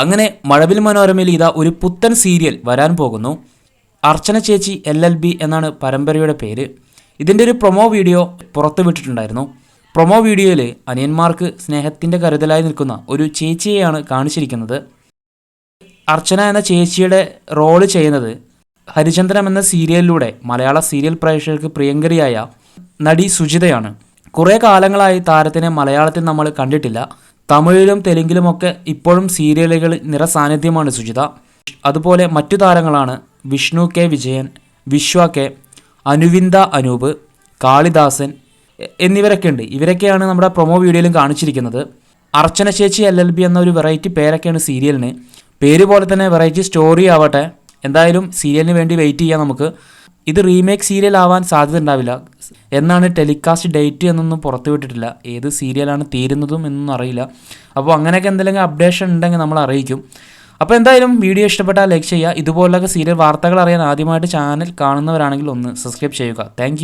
അങ്ങനെ മഴവിൽ മനോരമയിൽ ഇതാ ഒരു പുത്തൻ സീരിയൽ വരാൻ പോകുന്നു. അർച്ചന ചേച്ചി എൽ എൽ ബി എന്നാണ് പരമ്പരയുടെ പേര്. ഇതിന്റെ ഒരു പ്രൊമോ വീഡിയോ പുറത്തു വിട്ടിട്ടുണ്ടായിരുന്നു. പ്രൊമോ വീഡിയോയിൽ അനിയന്മാർക്ക് സ്നേഹത്തിന്റെ കരുതലായി നിൽക്കുന്ന ഒരു ചേച്ചിയെയാണ് കാണിച്ചിരിക്കുന്നത്. അർച്ചന എന്ന ചേച്ചിയുടെ റോൾ ചെയ്യുന്നത് ഹരിചന്ദ്രം എന്ന സീരിയലിലൂടെ മലയാള സീരിയൽ പ്രേക്ഷകർക്ക് പ്രിയങ്കരിയായ നടി സുജിതയാണ്. കുറേ കാലങ്ങളായി താരത്തിനെ മലയാളത്തിൽ നമ്മൾ കണ്ടിട്ടില്ല. തമിഴിലും തെലുങ്കിലുമൊക്കെ ഇപ്പോഴും സീരിയലുകളിൽ നിറസാന്നിധ്യമാണ് സുജിത. അതുപോലെ മറ്റു താരങ്ങളാണ് വിഷ്ണു കെ വിജയൻ വിശ്വ കെ അനുവിന്ദ അനൂപ് കാളിദാസൻ എന്നിവരൊക്കെ ഉണ്ട്. ഇവരൊക്കെയാണ് നമ്മുടെ പ്രൊമോ വീഡിയോയിലും കാണിച്ചിരിക്കുന്നത്. അർച്ചന ചേച്ചി എൽ എൽ ബി എന്ന ഒരു വെറൈറ്റി പേരൊക്കെയാണ് സീരിയലിന്. പേര് പോലെ തന്നെ വെറൈറ്റി സ്റ്റോറി ആവട്ടെ. എന്തായാലും സീരിയലിന് വേണ്ടി വെയിറ്റ് ചെയ്യാം നമുക്ക്. ഇത് റീമേക്ക് സീരിയൽ ആവാൻ സാധ്യത ഉണ്ടാവില്ല എന്നാണ് ടെലികാസ്റ്റ് ഡേറ്റ് എന്നൊന്നും പുറത്തു വിട്ടിട്ടില്ല ഏത് സീരിയലാണ് തീരുന്നതും എന്നൊന്നും അറിയില്ല. അപ്പോൾ അങ്ങനെയൊക്കെ എന്തെങ്കിലും അപ്ഡേഷൻ ഉണ്ടെങ്കിൽ നമ്മൾ അറിയിക്കും. അപ്പോൾ എന്തായാലും വീഡിയോ ഇഷ്ടപ്പെട്ടാൽ ലൈക്ക് ചെയ്യുക. ഇതുപോലൊക്കെ സീരിയൽ വാർത്തകൾ അറിയാൻ ആദ്യമായിട്ട് ചാനൽ കാണുന്നവരാണെങ്കിൽ ഒന്ന് സബ്സ്ക്രൈബ് ചെയ്യുക. താങ്ക്